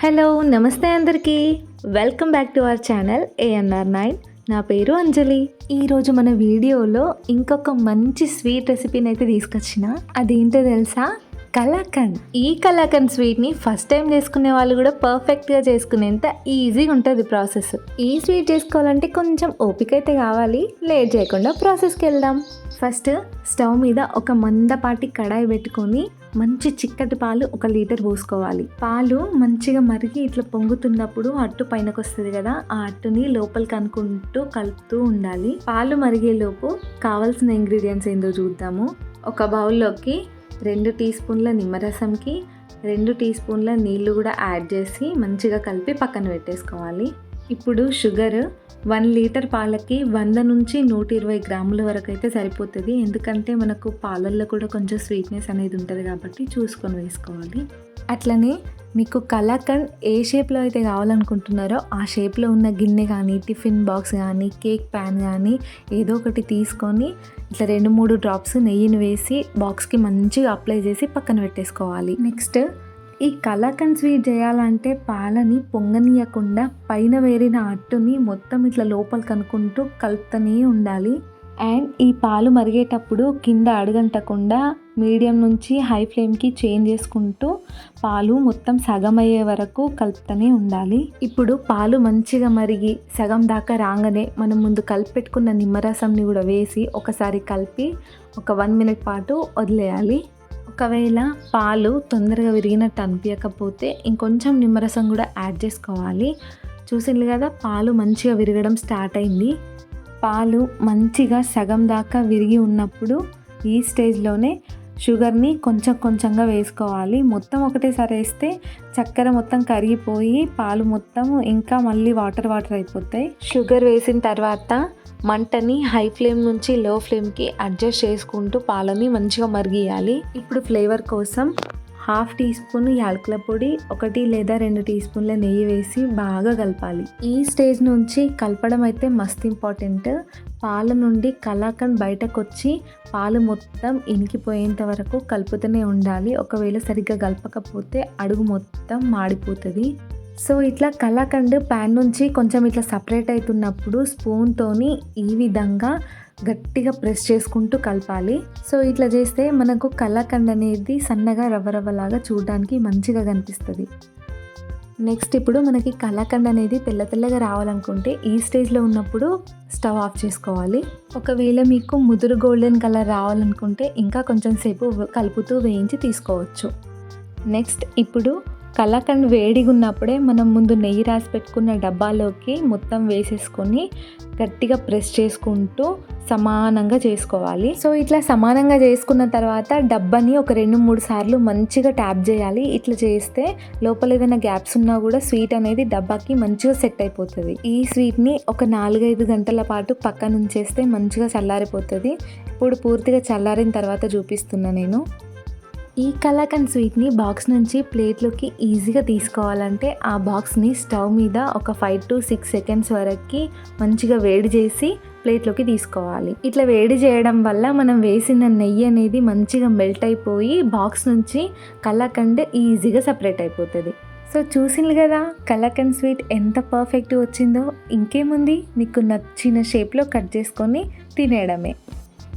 Hello నమస్తే అందరికీ. Welcome back to our channel ANR nine నా పేరు అంజలి. ఈరోజు మన వీడియోలో ఇంకొక మంచి స్వీట్ రెసిపీని అయితే తీసుకొచ్చిన. అదేంటో తెలుసా? కలాకండ్. ఈ కలాకండ్ స్వీట్ని ఫస్ట్ టైం చేసుకునే వాళ్ళు కూడా పర్ఫెక్ట్గా చేసుకునేంత ఈజీగా ఉంటుంది ప్రాసెస్ ఈ స్వీట్ చేసుకోవాలంటే కొంచెం ఓపిక అయితే కావాలి. లేట్ చేయకుండా ప్రాసెస్కి వెళ్దాం. ఫస్ట్ స్టవ్ మీద ఒక మందపాటి కడాయి పెట్టుకొని మంచి చిక్కటి పాలు ఒక లీటర్ పోసుకోవాలి. పాలు మంచిగా మరిగి ఇట్లా పొంగుతున్నప్పుడు అట్టు పైనకు వస్తుంది కదా ఆ అట్టుని లోపలికి అనుకుంటూ కలుపుతూ ఉండాలి. పాలు మరిగేలోపు కావాల్సిన ఇంగ్రీడియంట్స్ ఏందో చూద్దాము. ఒక బౌల్లోకి రెండు టీ స్పూన్ల నిమ్మరసంకి రెండు టీ స్పూన్ల నీళ్ళు కూడా యాడ్ చేసి మంచిగా కలిపి పక్కన పెట్టేసుకోవాలి. ఇప్పుడు షుగర్ వన్ లీటర్ పాలకి వంద నుంచి నూట ఇరవై గ్రాముల వరకు అయితే సరిపోతుంది. ఎందుకంటే మనకు పాలల్లో కూడా కొంచెం స్వీట్నెస్ అనేది ఉంటుంది కాబట్టి చూసుకొని వేసుకోవాలి. అట్లనే మీకు కలాకండ్ ఏ షేప్లో అయితే కావాలనుకుంటున్నారో ఆ షేప్లో ఉన్న గిన్నె కానీ టిఫిన్ బాక్స్ కానీ కేక్ ప్యాన్ కానీ ఏదో ఒకటి తీసుకొని ఇట్లా రెండు మూడు డ్రాప్స్ నెయ్యిని వేసి బాక్స్కి మంచిగా అప్లై చేసి పక్కన పెట్టేసుకోవాలి. నెక్స్ట్ ఈ కలాకండ్ స్వీట్ చేయాలంటే పాలని పొంగనీయకుండా పైన వేరిన అట్టుని మొత్తం ఇట్లా లోపల కనుక్కుంటూ కలుపుతూనే ఉండాలి. అండ్ ఈ పాలు మరిగేటప్పుడు కింద అడగంటకుండా మీడియం నుంచి హై ఫ్లేమ్కి చేంజ్ చేసుకుంటూ పాలు మొత్తం సగం అయ్యే వరకు కలుపుతూనే ఉండాలి. ఇప్పుడు పాలు మంచిగా మరిగి సగం దాకా రాగానే మనం ముందు కలిపెట్టుకున్న నిమ్మరసంని కూడా వేసి ఒకసారి కలిపి ఒక వన్ మినిట్ పాటు వదిలేయాలి. ఒకవేళ పాలు తొందరగా విరిగినట్టు అనిపించకపోతే ఇంకొంచెం నిమ్మరసం కూడా యాడ్ చేసుకోవాలి. చూసింది కదా పాలు మంచిగా విరగడం స్టార్ట్ అయింది. పాలు మంచిగా సగం దాకా విరిగి ఉన్నప్పుడు ఈ స్టేజ్లోనే షుగర్ని కొంచెం కొంచెంగా వేసుకోవాలి. మొత్తం ఒకటేసారి వేస్తే చక్కెర మొత్తం కరిగిపోయి పాలు మొత్తం ఇంకా మళ్ళీ వాటర్ వాటర్ అయిపోతాయి. షుగర్ వేసిన తర్వాత మంటని హై ఫ్లేమ్ నుంచి లో ఫ్లేమ్కి అడ్జస్ట్ చేసుకుంటూ పాలని మంచిగా మరిగియాలి. ఇప్పుడు ఫ్లేవర్ కోసం హాఫ్ టీ స్పూన్ యాలకుల పొడి ఒకటి లేదా రెండు టీ స్పూన్ల నెయ్యి వేసి బాగా కలపాలి. ఈ స్టేజ్ నుంచి కలపడం అయితే మస్త్ ఇంపార్టెంట్. పాల నుండి కలాకండ్ బయటకు వచ్చి పాలు మొత్తం ఇనికిపోయేంత వరకు కలుపుతూనే ఉండాలి. ఒకవేళ సరిగ్గా కలపకపోతే అడుగు మొత్తం మాడిపోతుంది. సో ఇట్లా కలాకండ్ ప్యాన్ నుంచి కొంచెం ఇట్లా సపరేట్ అవుతున్నప్పుడు స్పూన్తోని ఈ విధంగా గట్టిగా ప్రెస్ చేసుకుంటూ కలపాలి. సో ఇట్లా చేస్తే మనకు కలాకండ్ అనేది సన్నగా రవ్వరవ్వలాగా చూడడానికి మంచిగా కనిపిస్తుంది. నెక్స్ట్ ఇప్పుడు మనకి కలాకండ్ అనేది తెల్ల తెల్లగా రావాలనుకుంటే ఈ స్టేజ్లో ఉన్నప్పుడు స్టవ్ ఆఫ్ చేసుకోవాలి. ఒకవేళ మీకు ముదురు గోల్డెన్ కలర్ రావాలనుకుంటే ఇంకా కొంచెం సేపు కలుపుతూ వేయించి తీసుకోవచ్చు. నెక్స్ట్ ఇప్పుడు కలాకండ్ వేడిగా ఉన్నప్పుడే మనం ముందు నెయ్యి రాసి పెట్టుకున్న డబ్బాలోకి మొత్తం వేసేసుకొని గట్టిగా ప్రెస్ చేసుకుంటూ సమానంగా చేసుకోవాలి. సో ఇట్లా సమానంగా చేసుకున్న తర్వాత డబ్బాని ఒక రెండు మూడు సార్లు మంచిగా ట్యాప్ చేయాలి. ఇట్లా చేస్తే లోపల ఏదైనా గ్యాప్స్ ఉన్నా కూడా స్వీట్ అనేది డబ్బాకి మంచిగా సెట్ అయిపోతుంది. ఈ స్వీట్ని ఒక నాలుగైదు గంటల పాటు పక్కన ఉంచేస్తే మంచిగా చల్లారిపోతుంది. ఇప్పుడు పూర్తిగా చల్లారిన తర్వాత చూపిస్తున్నా నేను. ఈ కలాకండ్ స్వీట్ని బాక్స్ నుంచి ప్లేట్లోకి ఈజీగా తీసుకోవాలంటే ఆ బాక్స్ని స్టవ్ మీద ఒక ఫైవ్ టు సిక్స్ సెకండ్స్ వరకు మంచిగా వేడి చేసి ప్లేట్లోకి తీసుకోవాలి. ఇట్లా వేడి చేయడం వల్ల మనం వేసిన నెయ్యి అనేది మంచిగా మెల్ట్ అయిపోయి బాక్స్ నుంచి కలాకండ్ ఈజీగా సపరేట్ అయిపోతుంది. సో చూసింది కదా కలాకండ్ స్వీట్ ఎంత పర్ఫెక్ట్ వచ్చిందో. ఇంకేముంది? మీకు నచ్చిన షేప్లో కట్ చేసుకొని తినేయడమే.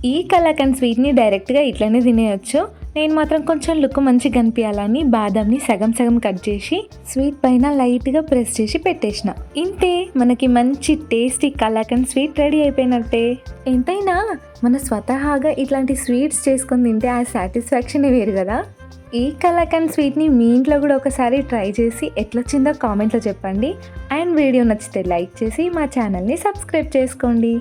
ఈ కలాకండ్ స్వీట్ని డైరెక్ట్గా ఇట్లనే తినేయచ్చు. నేను మాత్రం కొంచెం లుక్ మంచిగా కనిపించాలని బాదంని సగం సగం కట్ చేసి స్వీట్ పైన లైట్గా ప్రెస్ చేసి పెట్టేసిన. ఇంతే మనకి మంచి టేస్టీ కలాకండ్ స్వీట్ రెడీ అయిపోయినట్టే. ఎంతైనా మన స్వతహాగా ఇట్లాంటి స్వీట్స్ చేసుకొని తింటే ఆ సాటిస్ఫాక్షనే వేరు కదా. ఈ కలాకండ్ స్వీట్ని మీ ఇంట్లో కూడా ఒకసారి ట్రై చేసి ఎట్లొచ్చిందో కామెంట్లో చెప్పండి. అండ్ వీడియో నచ్చితే లైక్ చేసి మా ఛానల్ని సబ్స్క్రైబ్ చేసుకోండి.